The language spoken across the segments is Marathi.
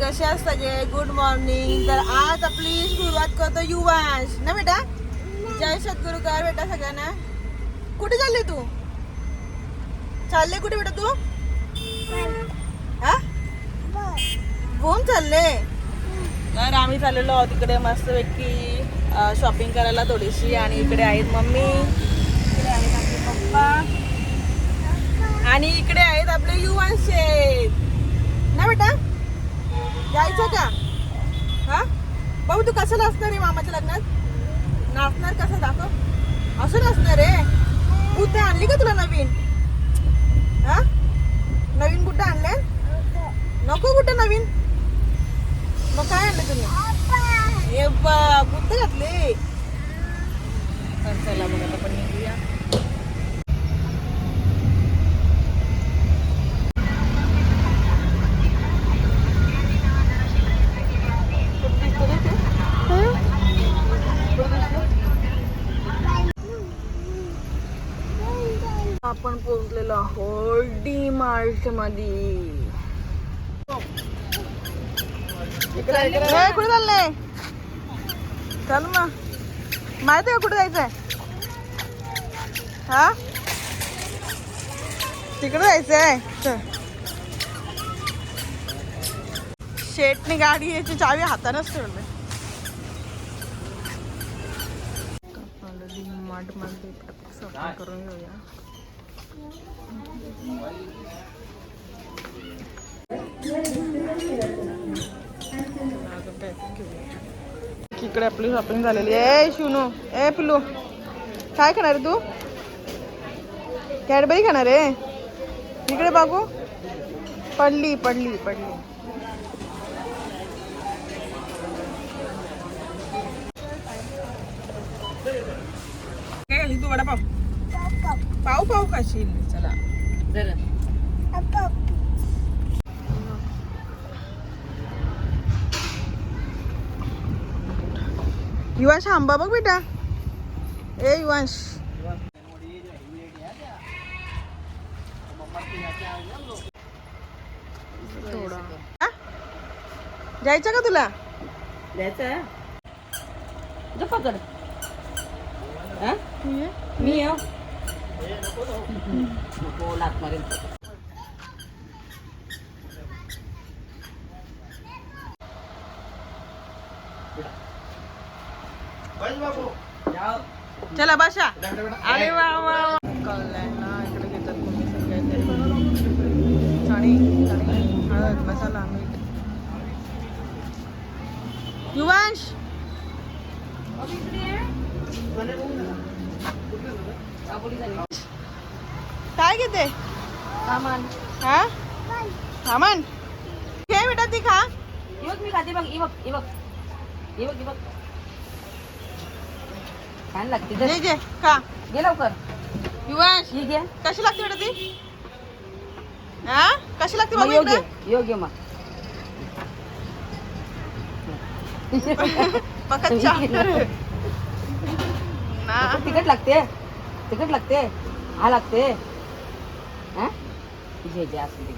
कसे असतात सगळे गुड मॉर्निंग तर आज आपली सुरुवात करतो युवांश. ना बेटा? जय सद्गुरु कर बेटा सगळ्यांना. कुठे चालले तू? चालले कुठे बेटा तू? हा? बोम चालले. तर आम्ही चाललेलो आहोत इकडे मस्तपैकी शॉपिंग करायला थोडीशी आणि इकडे आहेत मम्मी. इकडे आहेत आपले पप्पा. आणि इकडे आहेत आपले युवांश. ना बेटा? जायचं का? हा? भाऊ तू कसं नाचणार आहे मामाच्या लग्नात? नाचणार कसं? दाखव. असं नाचणार आहे? बुद्ध आणली का तुला नवीन? हा? नवीन बुट्टा आणले नको कुठं नवीन. मग काय आणलं तुम्ही? हे बा बुट्ट घातले तर चला बघ आता पण निघूया आपण पोहोचलेलो आहोत डी मार्टमध्ये कुठे चाललंय? चल मग. माहिती आहे कुठे जायचंय? हा? तिकडे जायचंय. शेटने गाडी याची चावी हातानच ठेवली. मार्टमध्ये करून घेऊया. इकडे आपली शॉपिंग झालेली ए शिवनू. ए पिलू काय खाणार तू? कॅडबरी खाणार आहे? इकडे बघू. पडली पडली पडली. तू वडापाव. पाव पाव खाशील. चला. युवांश आंबा बघ बेटा. ए युवांश. थोडा. हा? जायचं का तुला? द्यायचं पकड हा? मी येऊ? चला बाशा अरे वा वा वा. ना इकडे घेतात तुम्ही सगळे ते. चणी चणी हळद मसाला मीठ युवांश काय घेते? सामान. हा? सामान? घे बेटा ती खा. बघ मी खाते बघ ही बघ ही बघ. छान लागते घे घे खा. घे लवकर. युवांश ही घे. कशी लागते बेटा ती? हा? कशी लागते बघू योग्य योग्य मग. तिकट लागते. तिकट लागते हा? लागते हा। घे घे असं घे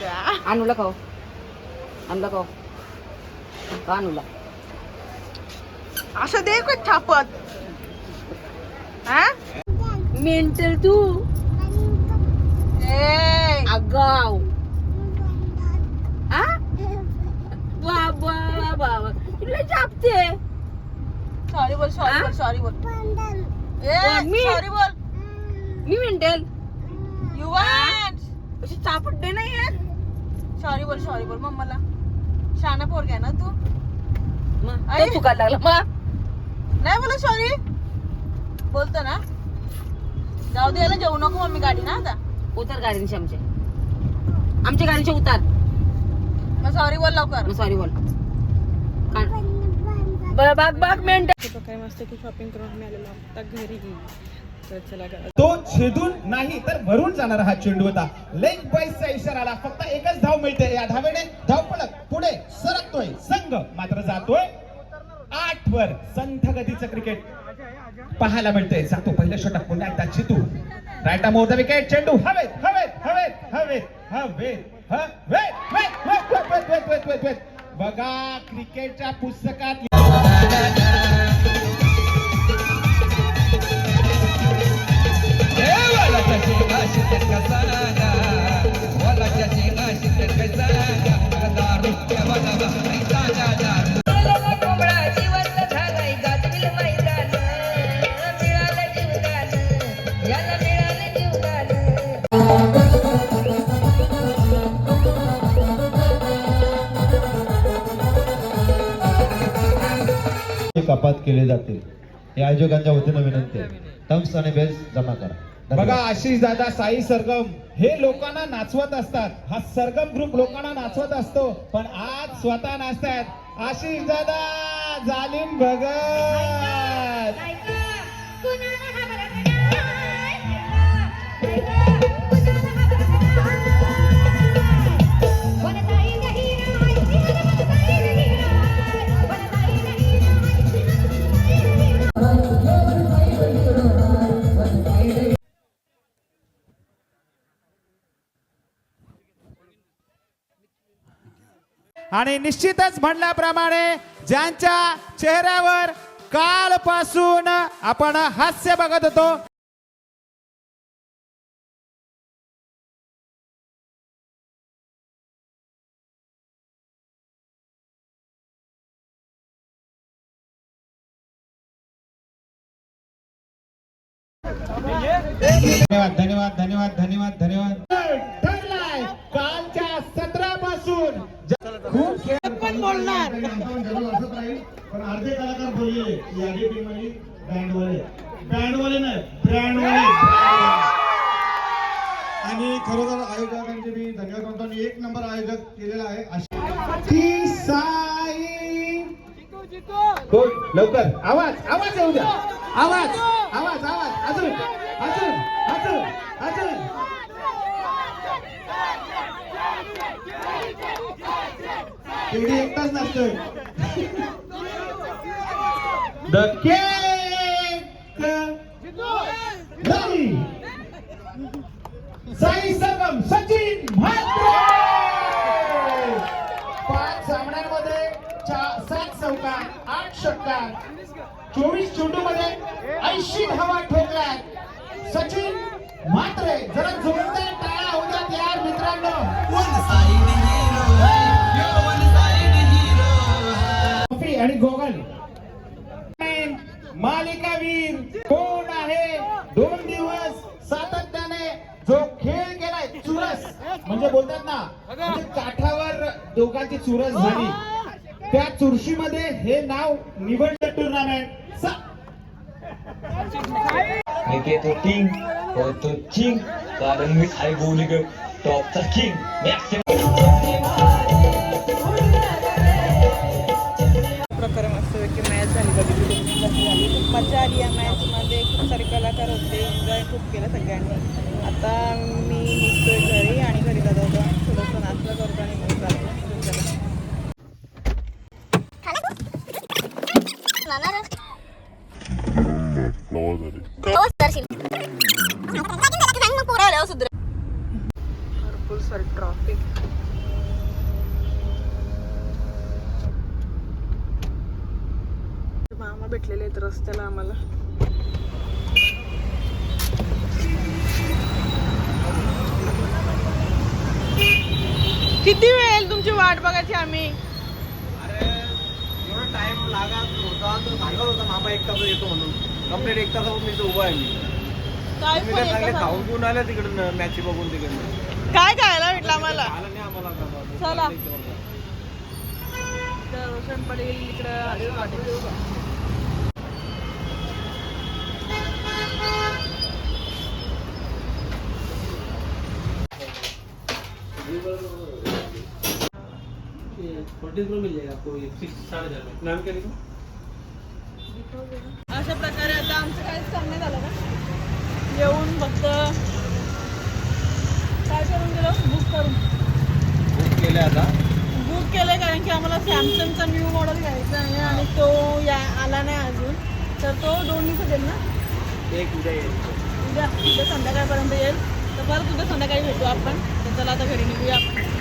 त्या. अनुला खाऊ अनुला खाऊ का अनुला असं दे का छापत हा? मेंटल तू। ए। आगाव आ बाबा बाबा तुला चापते सॉरी बोल सॉरी हा? बोल सॉरी बोल। ए कोण? मी? सॉरी बोल. मी मेंटल युवान अशी चापट नाही यार सॉरी बोल सॉरी बोल मम्माला. शाना पोर घ्या ना तू? मग आई. तो चुकायला लागला मग नाही बोला सॉरी बोलतो ना. जाऊ दे याला जेवू नको मम्मी गाडी ना आता उतर गाडीचे आमचे आमच्या गाडीचे उतार. मग सॉरी बोल लवकर. मग सॉरी बोल. बाग बाग मेंट काय मस्त की शॉपिंग करून आम्ही आलेलो आता घरी तो छेदून नाही तर भरून जाणार हा चेंडू होता लेग बॉईजचा इशारा आला फक्त एकच धाव मिळते या धावेने धावपळक पुढे सरकतोय संघ मात्र जातोय आठ वर संथ गतीचं क्रिकेट पाहायला मिळतंय जातो पहिल्या षटक पुन्हा एकदा चितू रायटा मोहता विकेट चेंडू हवेत हवेत हवेत हवेत हवेत हवेत बघा क्रिकेटच्या पुस्तकात कपात केले जाते. हे आयोजकांच्या वतीनं विनंती आहे. टम्स आणि बेल्स जमा करा. बघा आशिष दादा साई सरगम हे लोकांना नाचवत असतात. हा सरगम ग्रुप लोकांना नाचवत असतो. पण आज स्वतः नाचतायत आशिष दादा जालिम भगत. आणि निश्चितच म्हणल्याप्रमाणे ज्यांच्या चेहऱ्यावर कालपासून आपण हास्य बघत होतो धन्यवाद धन्यवाद धन्यवाद धन्यवाद धन्यवाद. खूप खेळ पण बोलणार. पण अर्धे कलाकार बोलले यादी टीम आणि बँडवाले बँडवाले नाही ब्रँडवाले. आणि खरोखर आयोजकांचे मी धन्यवाद म्हणतो आणि एक नंबर आयोजक केलेला आहे साई. लवकर. आवाज आवाज येऊ द्या. आवाज आवाज आवाज. अजून अजून अजून अजून. तेवढी एकटाच नसतोय द केक नाही साई संगम सचिन म्हात्रे. पाच सामन्यांमध्ये सात चौका आठ षटकार. चोवीस चेंडू मध्ये ऐंशी धावा ठोकल्यात. सचिन म्हात्रे जरा जोरदार मालिकावीर कोण आहे? दोन दिवस सातत्याने जो खेळ केलाय चुरस. म्हणजे बोलतात ना म्हणजे काठावर दोघांची चुरस झाली. त्या चुरशीमध्ये हे नाव निवडलं टुर्नामेंट मी घेतो किंग होतो किंग कारण मी आहे गोलीग टॉपचा किंग मॅक्सिमम आता मी निघतोय घरी आणि घरी जात. होतो थोडंसं नाश्ता करतो आणि मग जातो भरपूर सारी ट्रॉफिक मामा भेटलेले आहेत रस्त्याला आम्हाला. किती वेळ तुमची वाट बघायची आम्ही? एवढा टाइम लागत होता तर सांगत होता मामा एक तास येतो म्हणून. कंप्लीट एक तासापासून इथं उभा आहे मी. काय मी तिकडनं मॅच बघून तिकडनं. काय खायला भेटलं आम्हाला? आलं नाही आम्हाला. चला. रोशन पडेल इकडं आदिल पाटील अशा प्रकारे आता आमचं काहीच सांगण्यात आलं का येऊन फक्त काय करून गेलो? बुक करून. बुक केले आता. बुक केलं कारण की आम्हाला सॅमसंगचा न्यू मॉडेल घ्यायचा आहे आणि तो या आला नाही अजून. तर तो दोन दिवसात येईल ना? एक उद्या येईल उद्या उद्या संध्याकाळपर्यंत येईल. तर परत उद्या संध्याकाळी भेटू आपण. तर चला आता घरी निघूया आपण.